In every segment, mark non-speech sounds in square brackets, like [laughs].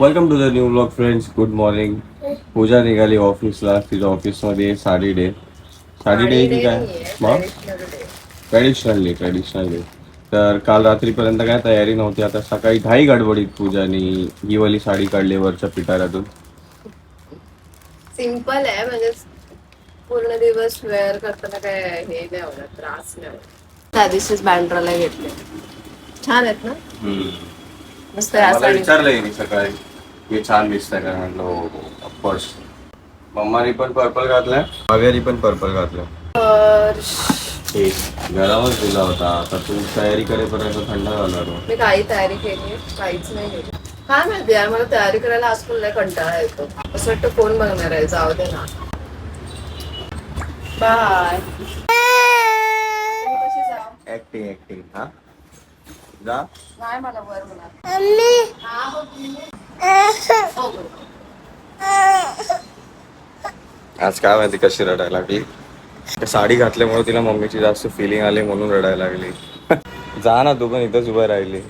Welcome to the new blog friends good morning Pooja निघाली ऑफिसला तिच्या ऑफिसमध्ये साडी डे साडी डे की काय? मग? ट्रॅडिशनल डे ट्रॅडिशनल डे तर काल रात्रीपर्यंत काय तयारी नव्हती. आता सकाळी घाई गडबडीत पूजानी ही वाली साडी काढली वरच्या पिटाऱ्यातून सिंपल आहे. म्हणजे पूर्ण दिवस वेअर करताना काय हे नाही होणार त्रास नाही होणार त्या दिवशीच बँड्राला घेतले. छान आहेत ना? मस्त मला साडी विचारलं हिने सकाळी हे छान दिसतंय का? म्हणलं हो ऑफकोर्स मम्मानी पण पर्पल घातलाय. भाव्यानी पण पर्पल घातलाय. तर हे गरमच दिला होता. आता तू तयारी करेपर्यंत थंड झाला तो. मी काही तयारी केली काहीच नाही केली. काय माहिती यार मला तयारी करायला आजकाल लय कंटाळा येतो. असं वाटतं कोण बघणार आहे जाऊ दे ना. बाय ऍक्टिंग ऍक्टिंग हा? जा. नाही मला वर म्हणा आज काय माहिती कशी रडायला लागली? साडी घातल्यामुळे तिला मम्मीची जास्त फिलिंग आली म्हणून रडायला लागली. जा ना तू पण इथंच उभं राहिली.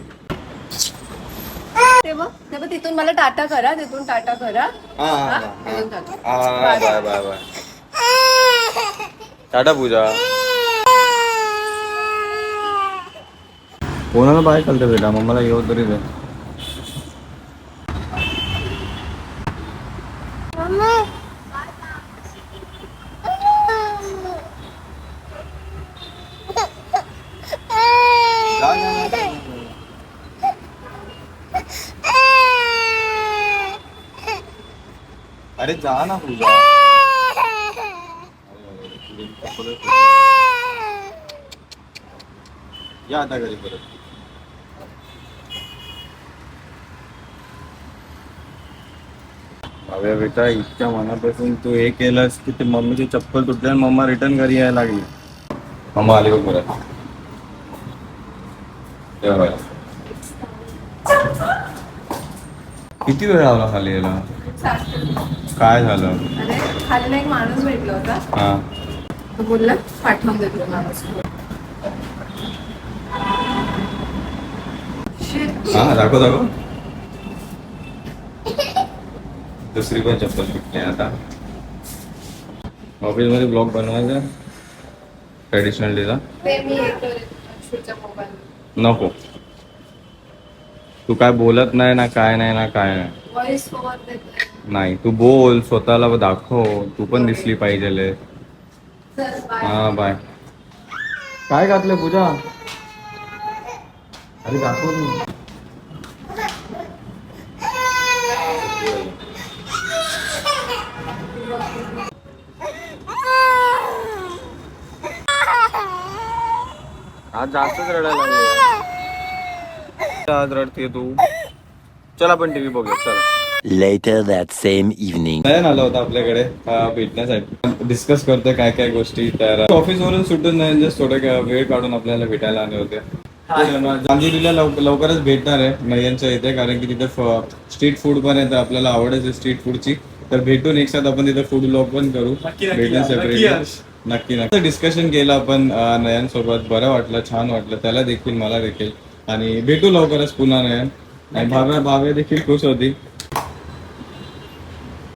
तिथून मला टाटा करा तिथून टाटा करा. हा? Bye bye bye tata Pooja. कोणाला बाय कळतं बेटा मम्माला येऊ तरी दे अरे जा ना पूजा या आता घरी परत अरे बेटा इतक्या मनापासून तू हे केलंस की ते मम्मीची चप्पल तुटली आणि मम्मा रिटर्न घरी यायला लागली. मम्मा आली बघ तेव्हा बघा. किती वेळ लावला खाली यायला? काय झालं? अरे खाली एक माणूस भेटला होता. हा. तो बोलला पाठवून दे तुला माणूस. Shit. हा दाखव दाखव. दुसरी पण चप्पल तुटली आता. ऑफिसमध्ये ब्लॉग बनवायचा. ट्रेडिशनल डेला मी नको. तू काय बोलत नाही ना काय नाही ना काय नाही. नाही तू बोल स्वतःला दाखव. तू पण दिसली पाहिजे हा बाय काय घातलं पूजा? अरे दाखव तू आज जास्तच रडायला लागली. आज रडते तू. चल आपण टीव्ही बघूया चला. Later that same evening. नयन आला होता आपल्याकडे भेटण्यासाठी. डिस्कस करतोय काय काय गोष्टी तर ऑफिस वरून सुटून नयन जस्ट थोडं काय वेळ काढून आपल्याला भेटायला आले होते. जांभुरीला लव- लवकरच भेटणार आहे नयनच्या इथे कारण की तिथे स्ट्रीट फूड पण आहे तर आपल्याला आवड आहे स्ट्रीट फूडची तर भेटून एक साथ आपण तिथे फूड ब्लॉग पण करू. भेटून सेपरेट नक्की नक्की. डिस्कशन केलं आपण नयन सोबत बरं वाटलं छान वाटलं. त्याला देखील मला देखील. आणि भेटू लवकरच पुन्हा नयन. आणि भाव्या भाव्या देखील खुश होती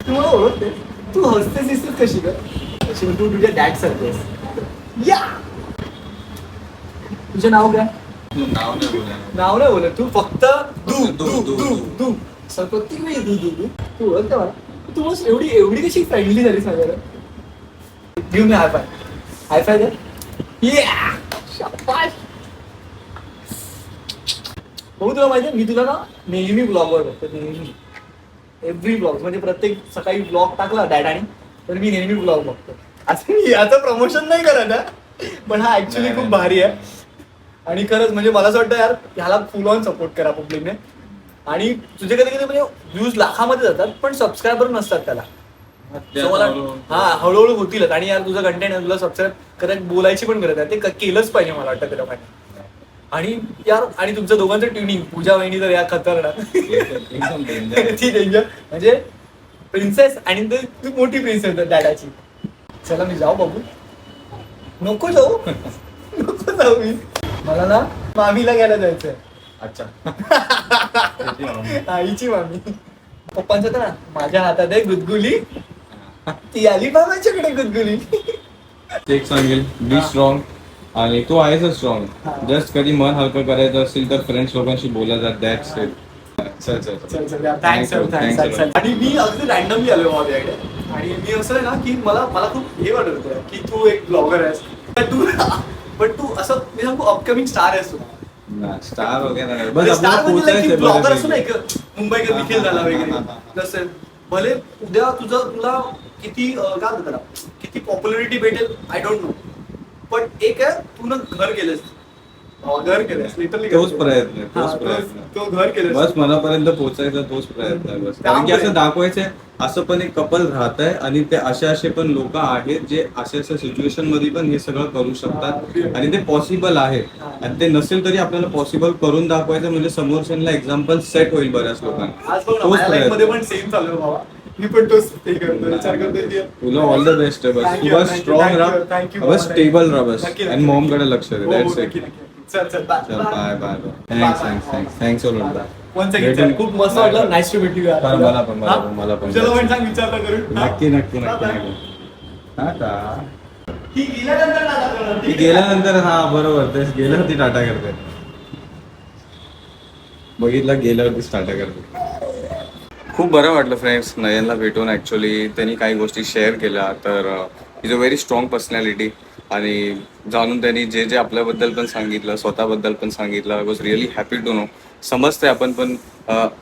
तू मला ओळखते तू हसतेस दिसतेस कशी ग? तू तुझ्या डॅड सारखेस या! तुझं नाव काय? नाव नाही. नाव नाही बोलत तू फक्त प्रत्येक वेळी दू दू दू? तू ओळखते मला. तू मस्त एवढी एवढी कशी फ्रेंडली झाली सगळं give me high five high five दे या शाबाश. भाऊ तुला माहिती मी तुला ना नेहमी ब्लॉगवर बघतो नेहमी. एव्हरी ब्लॉग म्हणजे प्रत्येक सकाळी ब्लॉग टाकला डॅडानी तर मी नेहमी ब्लॉग बघतो. असं मी याचं प्रमोशन नाही करत. पण हा ऍक्च्युली खूप भारी आहे. आणि खरंच म्हणजे मला असं वाटतं यार ह्याला फुल ऑन सपोर्ट करा पब्लिकने आणि तुझे कधी कधी म्हणजे व्ह्यूज लाखामध्ये जातात पण सबस्क्रायबर नसतात त्याला. So मला हा हळूहळू होतीलच. आणि यार तुझं कंटेंट आहे तुला सबस्क्राईब करत बोलायची पण गरज आहे ते क- केलंच पाहिजे मला वाटतं त्या लोकांनी आणि यार आणि तुमच्या दोघांचं ट्युनिंग पूजा वहिनी तर या खतरनाक. एकदम danger. [laughs] ती डेंजर म्हणजे प्रिन्सेस आणि ते ती मोठी प्रिन्सेस डॅडाची चला मी जाऊ बाबू. नको जाऊ. नको जाऊ मी. मला ना मामीला घ्यायला जायचंय. अच्छा. [laughs] आईची मामी. पप्पांचं होतं ना माझ्या हातात आहे गुदगुली. ती आली बा माझ्याकडे गुदगुली एक सांगेल बी स्ट्रॉंग आणि तो आहेच. स्ट्रॉंग जस्ट कधी मन हलकं करायचं असेल तर फ्रेंड्स लोकांशी बोला जात दॅट्स इट चल चल. चल थँक्स थँक्स आणि मी अगदी रॅन्डमली आलो माझ्याकडे आणि मी असं आहे ना की मला मला खूप हे वाटत होतं की तू एक ब्लॉगर आहेस. पण तू पण तू असं मी सांगू अपकमिंग स्टार आहेस तू. स्टार वगैरे. बस स्टार म्हणजे ब्लॉगर असं नाही बऱ्यापैकी. का मुंबईकर निखिल झाला वगैरे. तसं. भले उद्या तुझं तुला किती काय म्हणतात किती पॉप्युलरिटी भेटेल आय डोंट नो पण एक आहे तू ना घर केलंस. घर केलंस लिटरली तोच प्रयत्न आहे, तोच प्रयत्न आहे. तो घर केलंस. बस मनापर्यंत पोहोचायचा तोच प्रयत्न आहे बस. कारण की असं दाखवायचंय असं पण एक कपल राहत आहे आणि ते असे असे पण लोक आहेत जे अशा अशा सिच्युएशनमध्ये पण हे सगळं करू शकतात आणि ते पॉसिबल आहे. आणि ते नसेल तरी आपल्याला पॉसिबल करून दाखवायचं म्हणजे समोरच्यांना एक्झाम्पल सेट होईल बऱ्याच लोकांना. आज बघ ना तोच माझ्या लाईफमध्ये प्रयत्न पण सेम चालू आहे बाबा. मी पण तोच हे करतो विचार तुला ऑल द बेस्ट आहे बस. तू बस स्ट्रॉंग राहा. बस स्टेबल राहा बस. आणि मॉम. कडे लक्ष दे. हो, हो, दॅट्स नक्की, इट. चल चल bye bye thanks thanks thanks thanks second खूप मस्त वाटलं. नाईस टू यू मला पण, मला पण, मला पण. चलो पण सांग करून नक्की नक्की नक्की हा ही गेल्यानंतर ती हा बरोबर. तेच गेल्यावर ती टाटा करते. बघितलं गेल्यावरतीच टाटा करते. खूप बरं वाटलं फ्रेंड्स नयनला भेटून ॲक्च्युली त्यांनी काही गोष्टी शेअर केल्या. तर is a very strong personality आणि जाणून त्यांनी जे जे आपल्याबद्दल पण सांगितलं स्वतःबद्दल पण सांगितलं. I was really happy to know समजतंय आपण पण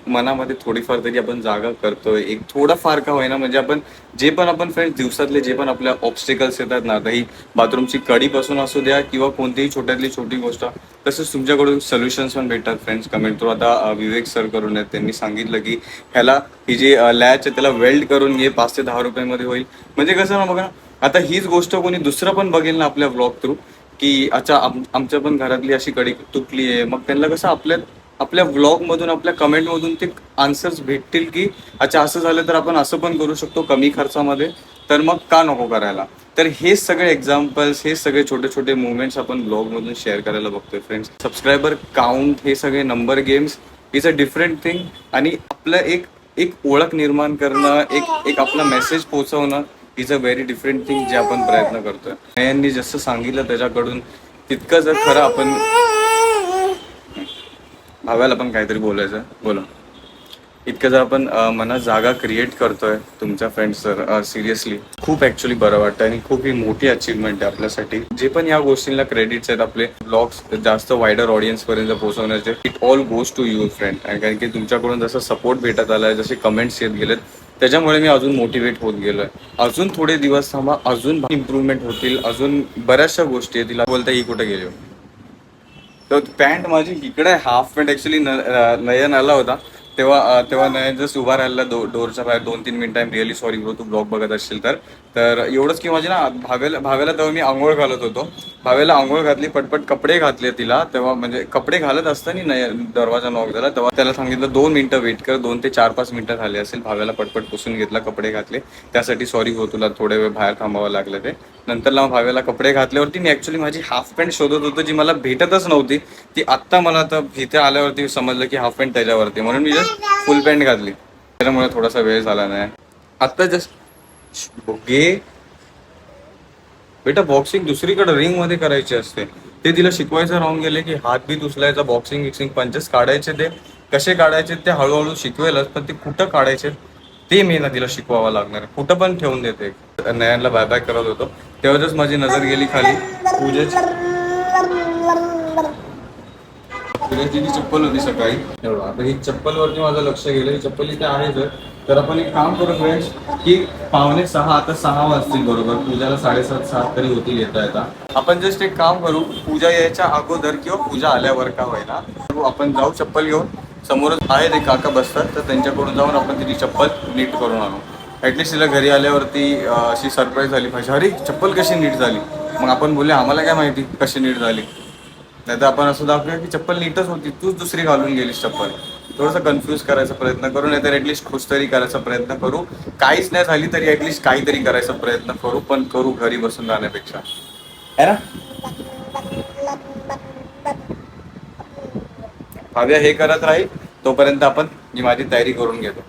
मनामध्ये थोडीफार तरी आपण जागा करतोय. एक थोडाफार का होईना म्हणजे आपण जे पण आपण फ्रेंड्स दिवसातले जे पण आपल्या ऑब्स्टिकल्स येतात ना काही ही बाथरूमची कडीपासून असू द्या किंवा कोणतीही छोट्यातली छोटी गोष्ट तसंच तुमच्याकडून सोल्युशन्स पण भेटतात फ्रेंड्स कमेंट थ्रू आता विवेक सर करून आहेत. त्यांनी सांगितलं की ह्याला ही जी लॅच आहे त्याला वेल्ड करून घे. पाच ते दहा रुपयामध्ये होईल. म्हणजे कसं ना बघा आता हीच गोष्ट कोणी दुसरं पण बघेल ना आपल्या ब्लॉग थ्रू की अच्छा आम- आमच्या पण घरातली अशी कडी तुटली आहे. मग त्यांना कसं आपल्या आपल्या व्लॉग मधून आपल्या कमेंट मधून ते आन्सर्स भेटतील की अच्छा असं झालं तर आपण असं पण करू शकतो कमी खर्चामध्ये तर मग का नको करायला? तर हे सगळे एक्झाम्पल्स हे सगळे छोटे छोटे मुवमेंट्स आपण ब्लॉगमधून शेअर करायला बघतोय फ्रेंड्स सबस्क्रायबर काउंट हे सगळे number games is a different thing आणि आपलं एक एक ओळख निर्माण करणं एक एक आपला मेसेज पोचवणं is a very different thing जे आपण प्रयत्न करतोय. यांनी जसं सांगितलं त्याच्याकडून तितकं जर खरं आपण भाव्याला पण काहीतरी बोलायचं. बोला. इतकं जर आपण मनात जागा क्रिएट करतोय तुमच्या फ्रेंड्स तर सिरियसली खूप ऍक्च्युली बरं वाटतं आणि खूप ही मोठी अचीवमेंट आहे आपल्यासाठी. जे पण या गोष्टींना क्रेडिट्स आहेत आपले ब्लॉग्स जास्त वायडर ऑडियन्स पर्यंत पोहोचवण्याचे it all goes to you friend कारण की तुमच्याकडून जसं सपोर्ट भेटत आलाय जसे कमेंट्स येत गेलेत त्याच्यामुळे मी अजून मोटिवेट होत गेलोय. अजून थोडे दिवस थांबा अजून इम्प्रूव्हमेंट होतील अजून बऱ्याचशा गोष्टी येतील. बोलता ही कुठे गेली हो? तर पॅन्ट माझी इकडे हाफ पॅन्ट ऍक्च्युली नयन आला होता. तेव्हा तेव्हा नयन जस्ट उभा राहिला दो डोरच्या बाहेर दोन तीन minute time really sorry bro तू ब्लॉग बघत असशील तर. तर एवढंच की माझी ना भावेला भावेला तेव्हा मी आंघोळ घालत होतो. भावेला आंघोळ घातली पटपट कपडे घातले तिला. तेव्हा म्हणजे कपडे घालत असताना नय दरवाजा नॉक झाला. तेव्हा त्याला सांगितलं दोन मिनिटं वेट कर. दोन ते चार पाच मिनिटं झाले असेल. भावेला पटपट पुसून घेतला कपडे घातले. त्यासाठी सॉरी हो तुला थोडे वेळ बाहेर थांबावं लागलं ते. नंतर नंतरला भावेला कपडे घातल्यावरती मी ऍक्च्युली माझी हाफ पॅन्ट शोधत होतो जी मला भेटतच नव्हती. ती आत्ता मला आता इथे आल्यावरती समजलं की हाफ पॅन्ट त्याच्यावरती. म्हणून मी जस्ट फुल पॅन्ट घातली. त्याच्यामुळे थोडासा वेळ झाला नाही. आत्ता जस्ट ओके. बेटा बॉक्सिंग दुसरीकडे रिंगमध्ये करायची असते. ते तिला शिकवायचं राहून गेले की हात बी दुसलायचा बॉक्सिंग विक्सिंग पंचेस काढायचे ते. कसे काढायचे ते हळूहळू शिकवेलच पण ते कुठं काढायचे ते मी ना तिला शिकवावं लागणार कुठं पण ठेवून देते. नयनला बाय बाय करत होतो. तेव्हाच माझी नजर गेली खाली. पूजेची. सगळ्यात जी चप्पल होती सकाळी एवढं. आता ही चप्पल वरती माझं लक्ष गेलं ही चप्पल इथे आहेच जर तर आपण एक काम करू फ्रेंड्स की पावणे सहा आता सहा वाजतील बरोबर पूजाला साडेसात सात तरी होतील येता येता. आपण जस्ट एक काम करू पूजा यायच्या अगोदर किंवा पूजा आल्यावर का होईना आपण जाऊ चप्पल घेऊन. समोरच आहेत एक काका बसतात तर त्यांच्याकडून जाऊन आपण तिची चप्पल नीट करून आणू. ॲटलिस्ट तिला घरी आल्यावरती अशी सरप्राईज झाली पाहिजे. अरे चप्पल कशी नीट झाली? मग आपण बोलले आम्हाला काय माहिती कशी नीट झाली? नाही तर आपण असं दाखवूया की चप्पल नीटच होती. तूच दुसरी घालून गेलीस चप्पल. थोडंसं कन्फ्यूज करायचा प्रयत्न करू नाही तर ऍटलिस्ट खुश तरी करायचा प्रयत्न करू. काहीच नाही झाली तरी ऍटलिस्ट काहीतरी करायचा प्रयत्न करू पण करू घरी बसून राहण्यापेक्षा. है ना? भाव्या हे करत राहील तोपर्यंत आपण मी माझी तयारी करून घेतो.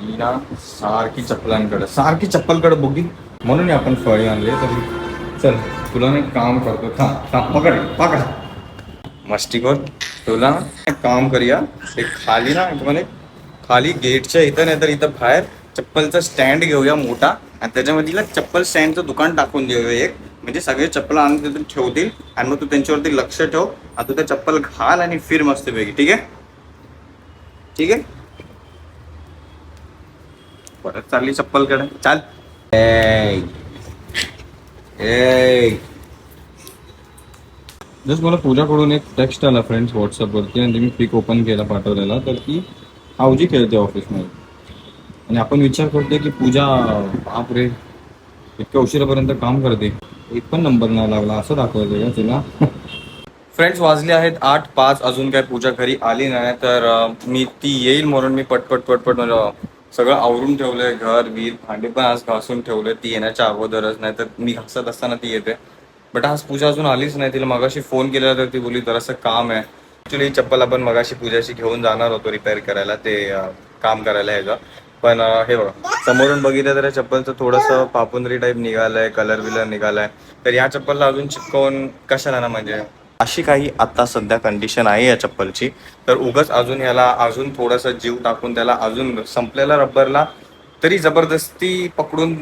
ही ना सारखी चप्पलांकडे सारखी चप्पलकडे बघी. म्हणून आपण फळी आणली तरी. चल तुला ना एक काम करतो. थांब थांब पकड पकड. मस्तिकोर तुला ना एक काम करूया. ते खाली ना म्हणे खाली गेटच्या इथं नाही तर इथं बाहेर चप्पलचा स्टँड घेऊया मोठा. आणि त्याच्यामध्ये तिला चप्पल स्टँडचं दुकान टाकून देऊया एक. म्हणजे सगळे चप्पल आणून तिथून ठेवतील. आणि मग तू त्यांच्यावरती लक्ष ठेव. आणि तू त्या चप्पल घाल आणि फिर मस्तपैकी. ठीक आहे? ठीक आहे? परत चालली चप्पलकडे. चाल. जस्ट मला पूजाकडून एक टेक्स्ट आला फ्रेंड्स व्हॉट्सअपवरती आणि मी पिक ओपन केला पाठवलेला तर ती आवजी खेळते ऑफिसमध्ये आणि आपण विचार करतोय की पूजा बापरे इतक्या उशिरापर्यंत काम करते. एक पण नंबर नाही लागला असं दाखवायचं का तिला? फ्रेंड्स [laughs] वाजले आहेत आठ पाच अजून काय पूजा घरी आली नाही तर मी ती येईल म्हणून मी पटपट पटपट म्हणजे अं, सगळं आवरून ठेवलंय घर वीर भांडे पण आज घासून ठेवले ती येण्याच्या अगोदरच नाही तर मी घासत असताना ती येते. बट आज पूजा अजून आलीच नाही तिला मगाशी फोन केला तर ती बोलली जरासं काम आहे. ऍक्च्युली चप्पल आपण मगाशी पूजाशी घेऊन जाणार होतो रिपेअर करायला ते काम करायला ह्याचं. पण हे बघा समोरून बघितलं तर या चप्पलचं थोडंसं पापुंदरी टाईप निघालंय कलर बिलर निघालाय. तर या चप्पलला अजून चिपकवून कशाला ना म्हणजे अशी काही आत्ता सध्या कंडिशन आहे या चप्पलची. तर उगाच अजून याला अजून थोडासा जीव टाकून त्याला अजून संपलेला रब्बरला तरी जबरदस्ती पकडून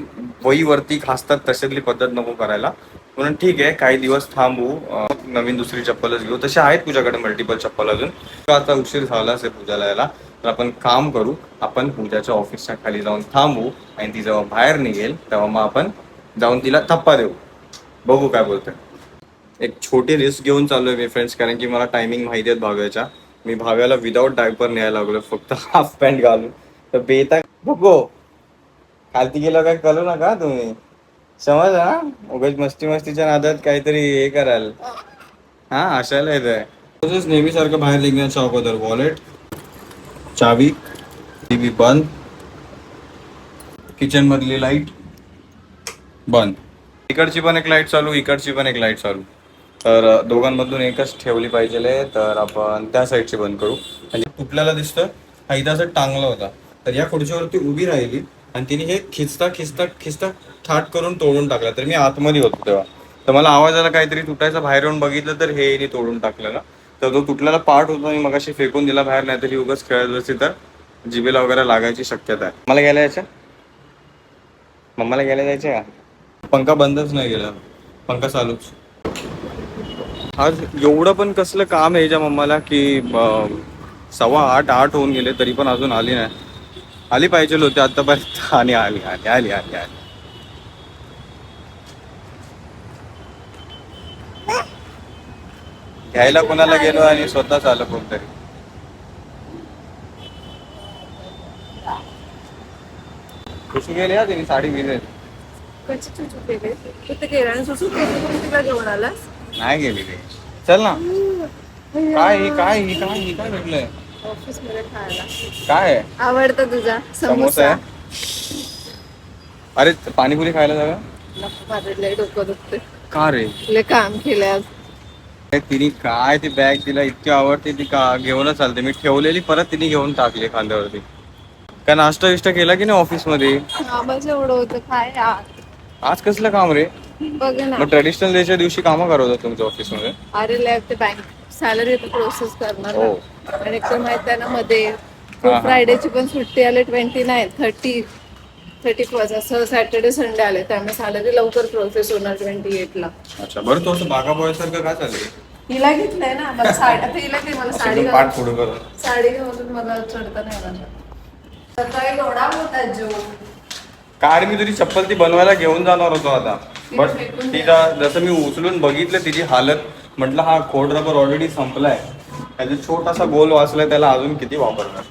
वहीवरती खासतात तशातली पद्धत नको करायला. म्हणून ठीक आहे काही दिवस थांबू. नवीन दुसरी चप्पलच घेऊ. तशा आहेत तुझ्याकडे मल्टिपल चप्पल अजून. आता उशीर झाला असेल पूजाला यायला तर आपण काम करू. आपण पूजाच्या ऑफिसच्या खाली जाऊन थांबू आणि ती जेव्हा बाहेर निघेल तेव्हा मग आपण जाऊन तिला थप्पा देऊ. बघू काय बोलतोय. एक छोटी रिस्क घेऊन चाललोय मी फ्रेंड्स कारण की मला टायमिंग माहिती आहेत भाव्याच्या. मी भाव्याला विदाऊट डायपर न्यायला लागलोय फक्त हाफ पॅन्ट घालून. तर बेता बघो. खालती गेलं काय करू नका तुम्ही. समज हा? उगाच मस्ती मस्तीच्या नादात काहीतरी हे कराल. हा अशाला येत आहे नेहमीसारखं बाहेर निघण्याच्या अगोदर वॉलेट चावी टीव्ही बंद. किचन मधली लाइट बंद. इकडची पण एक लाइट चालू इकडची पण एक लाइट चालू. तर दोघांमधून एकच ठेवली पाहिजे तर आपण त्या साईडची बंद करू. आणि तुटल्याला दिसतं हा इथं असं टांगला होता. तर या खुर्चीवरती उभी राहिली आणि तिने हे खिचता खिचता खिचता ठाट करून तोडून टाकला. तर मी आतमध्ये होतो तेव्हा. तर मला आवाजाला काहीतरी तुटायचा बाहेर येऊन बघितलं तर हे हिने तोडून टाकलेला. तर तो तुटलेला पार्ट होता मी मगाशी फेकून दिला बाहेर नाही तरी उगाच खेळत बसली तर जिबेला वगैरे लागायची शक्यता आहे. मला घ्यायला यायचं? मम्माला घ्यायला जायचं का? पंखा बंदच नाही गेला. पंखा चालूच. आज एवढं पण कसलं काम आहे याच्या मम्माला की सव्वा आठ आठ होऊन गेले तरी पण अजून आली नाही. आली पाहिजे होती आतापर्यंत. [laughs] आणि आली आली आली आली आली. घ्यायला कोणाला गेलो आणि स्वतःच आलं कोणतरी. खुशी गेली हा तिने साडी गेली कशी चुचू केले? तू ते केलं आणि सुसू केली तिला घेऊन आलास? नाही गेली ती. चल ना. काय ही काय ही काय ही काय भेटलंय? ऑफिसमध्ये खायला. काय? आहे? आवडतं तुझा? समोसा? समोसा आहे. अरे पाणीपुरी खायला जाऊया नको माझं लय डोकं दुखते का रे? लय काम केलंय आज. काय तिने काय ती बॅग तिला इतकी आवडते ती का घेऊनच चालते. मी ठेवलेली परत तिने घेऊन टाकली खांद्यावरती. काय नाश्ता विष्टा केला की नाही ऑफिसमध्ये कामाचं एवढं होतं. काय यार. आज कसलं काम रे? बघ ना. मग ट्रेडिशनल डेच्या दिवशी कामं करत होता तुमच्या ऑफिसमध्ये? अरे लॅब ते बँक सॅलरी प्रोसेस करणार हो. ना. आणि एक तर माहिती आहे ना मध्ये. हा. फ्रायडेची पण सुट्टी आली twenty nine thirty thirty first असं सॅटर्डे संडे आले. त्यामुळे सॅलरी लवकर प्रोसेस होणार ट्वेंटी एटला अच्छा बरं तू असं बागा बॉय सारखं काय चाललंय? हिला घेतलंय ना. मला साडी आता हिला मला साडी पाठ पुढे साडी घालून मला चढता नाही येणार. सकाळी एवढा होता जो. काय रे मी तुझी चप्पल ती बनवायला घेऊन जाणार होतो आता. बट तिचा जसं मी उचलून बघितलं तिची हालत म्हटलं हा खोड रबर ऑलरेडी संपलाय. त्याचा छोटासा गोल वाचलाय त्याला अजून किती वापरणार.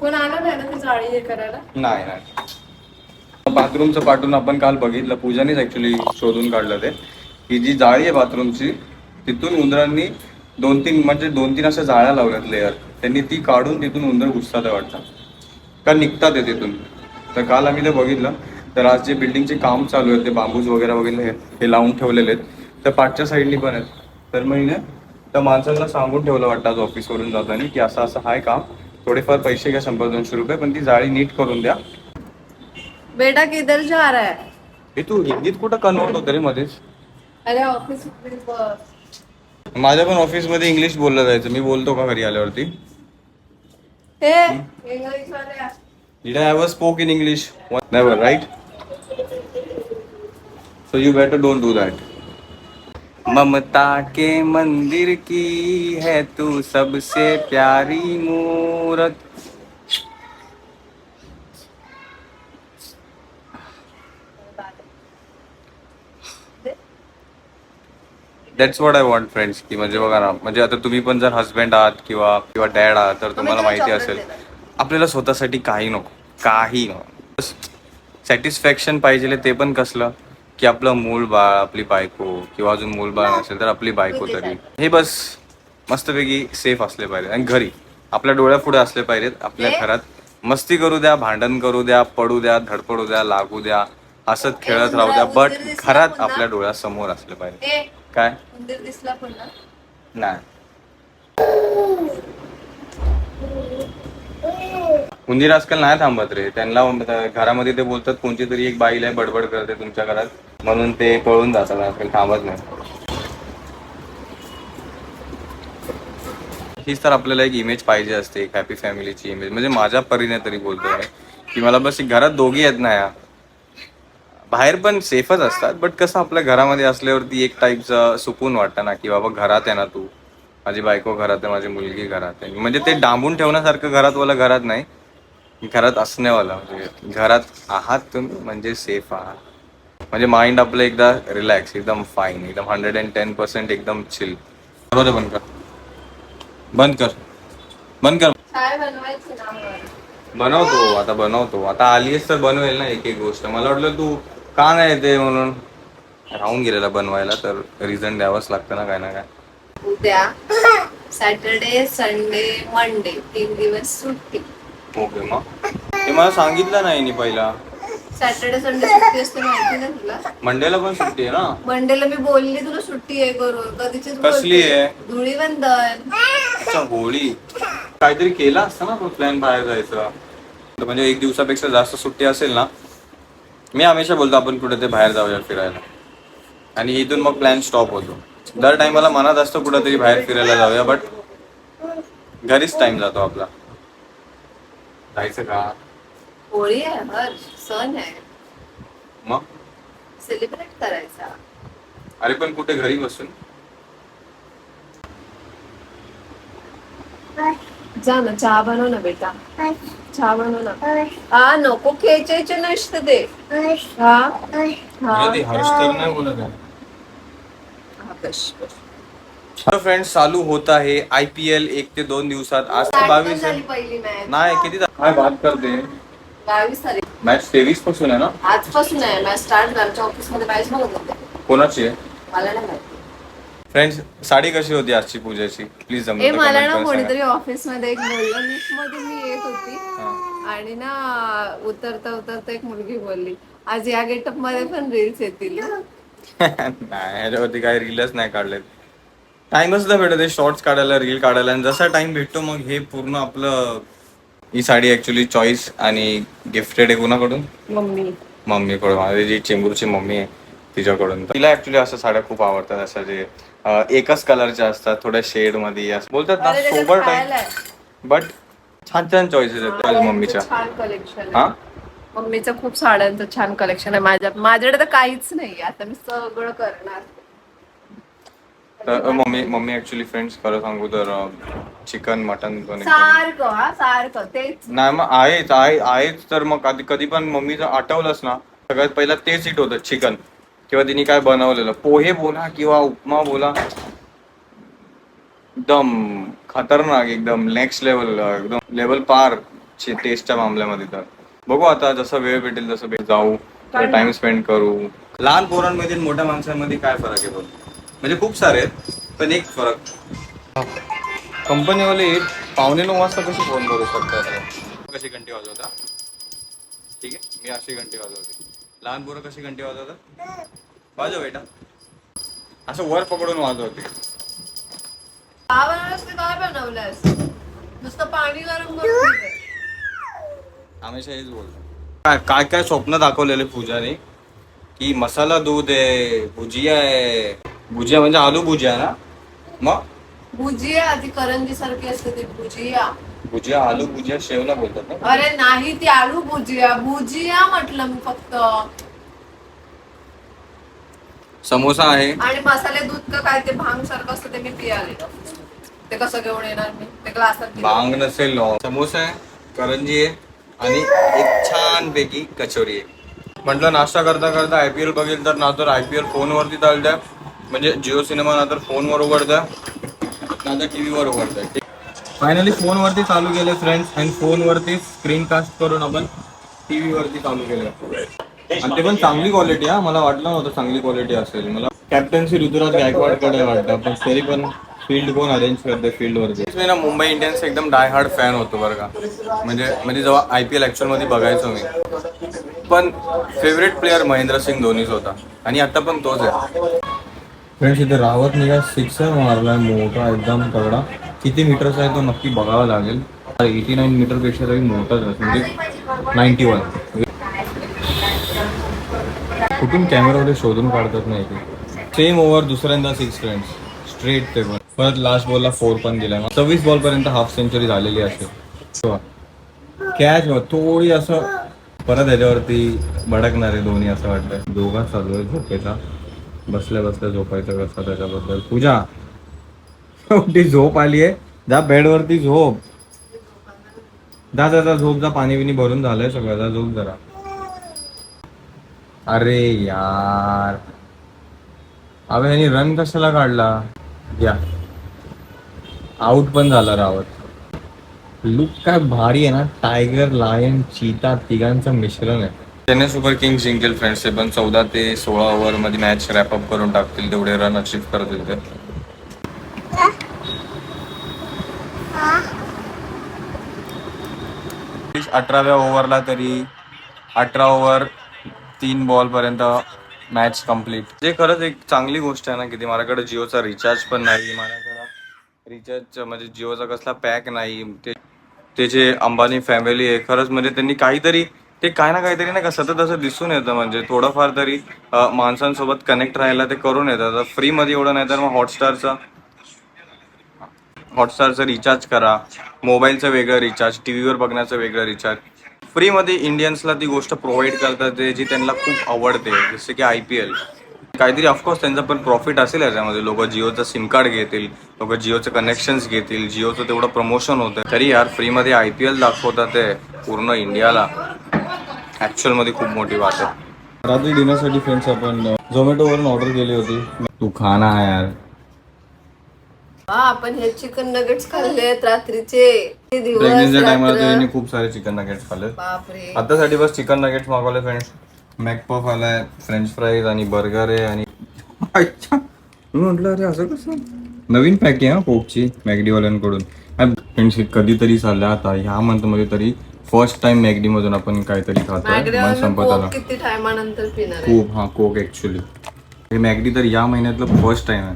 कोण आलं नाही ना ती जाळी हे करायला? नाही नाही. बाथरूमचं पाठून आपण काल बघितलं. पूजानेच ऍक्च्युली शोधून काढलं ते. ही जी जाळी आहे बाथरूमची तिथून उंदरांनी दोन तीन म्हणजे दोन तीन अशा जाळ्या लावल्यात लेअर त्यांनी ती काढून तिथून उंदर घुसतात आहे वाटतं. का निघतात आहे तिथून? तर काल आम्ही ते बघितलं. तर आज जे बिल्डिंगचे काम चालू आहे ते बांबूज वगैरे वगैरे हे हे लावून ठेवलेले आहेत. तर पाठच्या साईडनी पण आहेत. तर मग त्या माणसांना सांगून ठेवलं वाटतं आज ऑफिसवरून जाताना की असं असं हाय काम. थोडेफार पैसे घ्या शंभर दोनशे रुपये पण ती जाळी नीट करून द्या. बेटा किधर जा रहा है? हे तू हिंदीत कुठं कन्वर्ट होतं रे मध्येच अरे ऑफिस माझ्या पण ऑफिसमध्ये इंग्लिश बोललं जायचं. मी बोलतो का घरी आल्यावरती? हे इंग्लिश वाले Did I ever spoke in English? Never, right? So you better don't do that. Mamata के मंदिर की है तू सबसे प्यारी मूरत that's what I want friends की म्हणजे बघा ना म्हणजे आता तुम्ही पण जर हस्बंड आहात किंवा किंवा डॅड आहात तर तुम्हाला माहिती असेल. आपल्याला स्वतःसाठी काही नको काही नको सॅटिस्फॅक्शन पाहिजे ते पण कसलं की आपलं मूल बाळ आपली बायको किंवा अजून मूल बाळ नसेल तर आपली बायको तरी. हे बस मस्तपैकी सेफ असले पाहिजे आणि घरी आपल्या डोळ्यापुढे असले पाहिजेत. आपल्या? घरात मस्ती करू द्या भांडण करू द्या पडू द्या धडपडू द्या लागू द्या हसत खेळत राहू द्या. बट घरात? आपल्या डोळ्यासमोर असले पाहिजे काय? दिसला नाही. उंदीर आजकाल नाही थांबत रे. त्यांना घरामध्ये ते बोलतात कोणती तरी एक बाईला बडबड करते तुमच्या घरात म्हणून ते पळून जातात आजकाल थांबत नाही. हीच तर आपल्याला एक इमेज पाहिजे असते एक हॅपी फॅमिलीची इमेज म्हणजे माझ्या परीने तरी बोलतोय की मला बस घरात दोघी आहेत ना या. बाहेर पण सेफच असतात बट कसं आपल्या घरामध्ये असल्यावरती एक टाईपचं सुकून वाटतं ना की बाबा घरात आहे ना तू. माझी बायको घरात आहे माझी मुलगी घरात आहे. म्हणजे ते डांबून ठेवण्यासारखं घरात वाला घरात नाही. घरात असण्यावाला म्हणजे घरात आहात तुम्ही म्हणजे सेफ आहात. म्हणजे माइंड आपलं एकदा रिलॅक्स एकदम फाईन एकदम हंड्रेड अँड टेन पर्सेंट एकदम चिल बरोबर बंद कर. बंद कर. बंद कर? बनवतो आता बनवतो. आता आलीस तर बनवेल ना एक एक गोष्ट. मला वाटलं तू का नाही ते म्हणून. राहून गेलेला बनवायला तर रिझन द्यावंच लागतं ना काय ना काय. उद्या सॅटरडे संडे मंडे तीन दिवस सुट्टी. ओके मग ते मला सांगितलं नाही पहिला. सॅटरडे संडे सुट्टी असते माहिती ना तुला? मंडेला पण सुट्टी आहे ना? मंडेला मी बोलली तुला सुट्टी आहे करून कधीचीच कसली. आहे? धुळीवंदन. अच्छा होळी. काहीतरी केला असता ना प्लॅन बाहेर जायचा? तर म्हणजे एक दिवसापेक्षा जास्त सुट्टी असेल ना? मी हमेशा बोलतो आपण कुठे ते बाहेर जाऊया फिरायला. आणि इथून मग प्लॅन स्टॉप होतो. दर टाइमला मनात असतं कुठेतरी बाहेर फिरायला जाऊया बट घरीच टाइम जातो आपला. जायचं का? होळी आहे हर्ष सण आहे. मग? सेलिब्रेट करायचा. अरे पण कुठे घरी बसून? जा ना चहा बनव ना बेटा. चहा बनव ना. हा नको खेचायचे नसतं ते हा? हा. हर्ष तर नाही बोलत आहे. हा, बस, बस. हॅलो फ्रेंड्स चालू होत आहे आय पी एल एक ते दोन दिवसात. आज तर बावीस झाली आहे. पहिली मॅच नाही किती काय बात करते? बावीस तारीख. मॅच तेवीसपासून आहे ना? आजपासून आहे. मॅच स्टार्ट आमच्या ऑफिसमध्ये मॅच बघत होते. कोणाची आहे? मला नाही माहिती. फ्रेंड्स साडी कशी होती आजची पूजाची? प्लीज ए मला ना कोणीतरी ऑफिसमध्ये एक बोललं. लिफ्टमध्ये मी येत होती. आणि ना उतरता उतरता एक मुलगी बोलली. आज या गेटअपमध्ये पण रील्स येतील [laughs] नाही ह्याच्यावरती काही रीलच नाही काढलेत. टाइमच नाही भेटत शॉर्ट्स काढायला रील काढायला. आणि जसा टाइम भेटतो मग हे पूर्ण आपलं ही साडी ऍक्च्युली चॉईस आणि गिफ्टेड आहे कुणाकडून? मम्मी. मम्मीकडून माझी जी चेंबूरची मम्मी आहे तिच्याकडून. तिला ऍक्च्युली असं साड्या खूप आवडतात असं जे अं, एकच कलरच्या असतात थोड्या शेडमध्ये असं. बोलतात ना अरे त्याच्यात सोबर खायला आहे. बट छान छान चॉईसेस आहेत मम्मीच्या. छान कलेक्शन हा? आहे मम्मीचं खूप साड्यांचं छान कलेक्शन आहे. माझ्या माझ्याकडे तर काहीच नाही आता मी सगळं करणार. तर मम्मी मम्मी ऍक्च्युली फ्रेंड्स खरं सांगू तर चिकन मटन पण एकदम सारखं हा सारखं तेच. नाही मग आहेच आहे आहेच तर मग कधी कधी पण मम्मीचं आठवलंच ना सगळ्यात पहिला तेच हिट होतं चिकन किंवा तिने काय बनवलेलं पोहे बोला किंवा उपमा बोला. एकदम खतरनाक एकदम नेक्स्ट लेवल एकदम लेवल पार टेस्टच्या मामल्यामध्ये तर. बघू आता जसं वेळ भेटेल तसं भेट जाऊ टाइम स्पेंड करू. लहान पोरांमध्ये आणि मोठ्या माणसांमध्ये काय फरक आहे बोल म्हणजे खूप सारे आहेत पण एक फरक. कंपनीवाले पावणे नऊ वाजता कशी फोन करू शकतात? कशी घंटी वाजवता? ठीक आहे मी अशी घंटी वाजवते. लहान पोरं कशी घंटी वाजवतात? वाजव बेटा. असं वर पकडून वाजवते. काय बनवलंस नुसतं पाणी गरम हमेशा हेच बोलतो. काय काय काय स्वप्न दाखवलेले पूजाने? की मसाला दूध आहे भुजिया आहे. भुजिया म्हणजे आलू भुजिया ना? मग? भुजिया ती करंजी सारखी असते ती भुजिया. भुजिया आलू भुजिया शेवला बोलतात ना? अरे नाही ती आलू भुजिया. भुजिया म्हटलं मी फक्त. समोसा आहे. आणि मसाले दूध का काय ते भांग सारखं असतं ते मी पियाले. ते कसं घेऊन येणार मी? ते ग्लासात. भांग नसेल समोसा आहे करंजी आहे आणि एक छान पैकी कचोरी आहे. म्हटलं नाश्ता करता करता आय पी एल बघेल तर ना तर आय पी एल फोनवरती चालत्या म्हणजे जिओ सिनेमा ना तर फोनवर उघडतं ना तर टी व्हीवर उघडतं. फायनली फोनवरती चालू केले फ्रेंड्स आणि फोनवरती स्क्रीनकास्ट करून आपण टी व्हीवरती चालू केलं. आणि ते पण चांगली क्वालिटी हा. मला वाटलं नव्हतं चांगली क्वालिटी असेल. मला कॅप्टन्सी ऋतुराज गायकवाडकडे वाटतं पण तरी पण फील्ड कोण अरेंज करते फील्ड वरती मी ना मुंबई इंडियन्स एकदम डाय हार्ड फॅन होतो बरं का. म्हणजे म्हणजे जेव्हा आय पी एलमध्ये बघायचो मी. पण फेवरेट प्लेअर महेंद्रसिंग धोनीच होता. आणि आता पण तोच आहे. फ्रेंड्स इथे रावत निघा. सिक्सर मारलाय मोठा एकदम तगडा. किती मीटरचा आहे तो नक्की बघावा लागेल. एटी नाईन मीटरपेक्षा तरी मोठाच म्हणजे नाईन्टी वन कुठून कॅमेरामध्ये शोधून काढतात नाही ते. सेम ओव्हर दुसऱ्यांदा सिक्स फ्रेंड्स स्ट्रेट ते पण. परत लास्ट बॉलला फोर पण दिलाय सव्वीस बॉलपर्यंत हाफ सेंचुरी झालेली असेल कॅच थोडी असं परत याच्यावरती भडकणार आहे दोन्ही असं वाटतं दोघा चालू आहे झोपेचा. बसल्या बसल्या झोपायचं कसं त्याच्याबद्दल. पूजा शेवटी झोप आली आहे. जा बेडवरती झोप. जा जा जा झोप जा पाणी बिनी भरून झालंय सगळं. जा झोप जरा. अरे यार. अबे यांनी रन कशाला काढला? या. आउट पण झाला रावत. लुक काय भारी आहे ना. टायगर लायन चीता तिघांचं मिश्रण आहे. चेन्नई सुपर किंग्स जिंकेल फ्रेंड्स पण चौदा ते सोळा ओव्हरमध्ये मॅच रॅपअप करून टाकतील तेवढे रन अचीव करतील ते. अठराव्या ओव्हरला तरी अठरा ओव्हर तीन बॉल पर्यंत मॅच कंप्लीट जे खरंच एक चांगली गोष्ट आहे ना की माझ्याकडे जिओचा रिचार्ज पण नाही माझ्याकडं रिचार्ज म्हणजे जिओचा कसला पॅक नाही ते ते जे अंबानी फॅमिली आहे खरंच म्हणजे त्यांनी काहीतरी ते काय ना काहीतरी नाही का सतत असं दिसून येतं. म्हणजे थोडंफार तरी माणसांसोबत कनेक्ट राहायला ते करून येतात. फ्रीमध्ये एवढं नाही तर मग हॉटस्टारचा हॉटस्टारचं रिचार्ज करा. मोबाईलचं वेगळं रिचार्ज टी व्हीवर बघण्याचं वेगळं रिचार्ज फ्रीमध्ये इंडियन्सला ती गोष्ट प्रोव्हाइड करतात ते जी त्यांना खूप आवडते. जसे की आय पी एल काहीतरी ऑफकोर्स त्यांचं पण प्रॉफिट असेल याच्यामध्ये. लोक जिओचं सिम कार्ड घेतील लोक जिओचे कनेक्शन्स घेतील जिओचं तेवढं प्रमोशन होतं. तरी यार फ्रीमध्ये आय पी एल दाखवतात ते पूर्ण इंडियाला ॲक्च्युअलमध्ये खूप मोठी बात आहे. रात्री डिनरसाठी फ्रेंड्स आपण झोमॅटोवरून ऑर्डर केली होती. तू खाना आहे यार. आपण हे चिकन नगेट्स खाल्लेत रात्रीचे. किती दिवस प्रेग्नेन्सी टायमाला रात्र. त्यांनी खूप सारे चिकन नगेट्स खाल्ले बापरे. आतासाठी बस चिकन नगेट्स मागवले फ्रेंड्स मॅकपफ आलाय फ्रेंच फ्राईज आणि बर्गर आहे आणि अच्छा. मी म्हटलं अरे असं कसं? नवीन पॅक आहे हा कोकची मॅगडीवाल्यांकडून फ्रेंड्स कधीतरी चाललं आता. ह्या मंथमध्ये तरी फर्स्ट टाइम मॅगडी मधून आपण काहीतरी खातोय. मॅगडीवर मन संपत आला. कोक किती टायमानंतर पिणार आहे. खूप हा कोक ऍक्च्युली हे मॅगडी तर या महिन्यातलं फर्स्ट टाइम आहे.